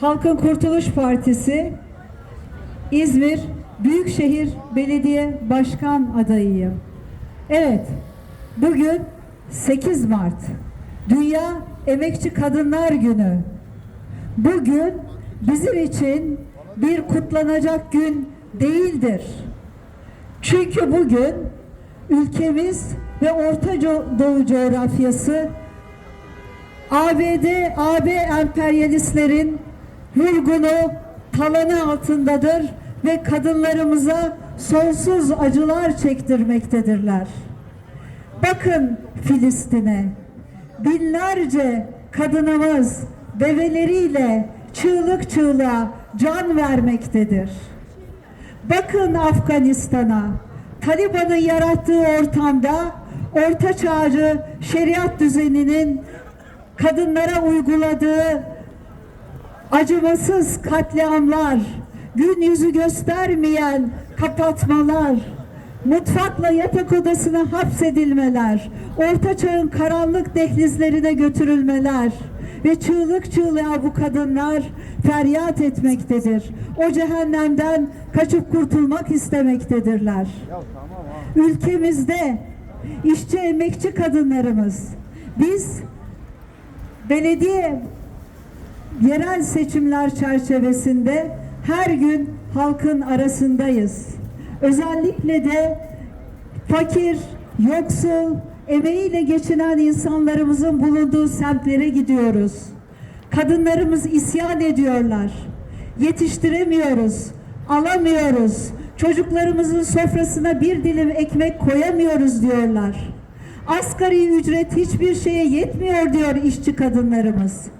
Halkın Kurtuluş Partisi İzmir Büyükşehir Belediye Başkan adayıyım. Evet, bugün 8 Mart Dünya Emekçi Kadınlar Günü. Bugün bizim için bir kutlanacak gün değildir. Çünkü bugün ülkemiz ve Orta Doğu coğrafyası ABD, AB emperyalistlerin vurgunu talanı altındadır ve kadınlarımıza sonsuz acılar çektirmektedirler. Bakın Filistin'e binlerce kadınımız beveleriyle çığlık çığlığa can vermektedir. Bakın Afganistan'a. Taliban'ın yarattığı ortamda orta çağcı şeriat düzeninin kadınlara uyguladığı acımasız katliamlar, gün yüzü göstermeyen kapatmalar, mutfakla yatak odasına hapsedilmeler, orta çağın karanlık dehlizlerine götürülmeler ve çığlık çığlığa bu kadınlar feryat etmektedir. O cehennemden kaçıp kurtulmak istemektedirler. Ülkemizde işçi emekçi kadınlarımız biz belediye yerel seçimler çerçevesinde her gün halkın arasındayız. Özellikle de fakir, yoksul, emeğiyle geçinen insanlarımızın bulunduğu semtlere gidiyoruz. Kadınlarımız isyan ediyorlar. Yetiştiremiyoruz, alamıyoruz. Çocuklarımızın sofrasına bir dilim ekmek koyamıyoruz diyorlar. Asgari ücret hiçbir şeye yetmiyor diyor işçi kadınlarımız.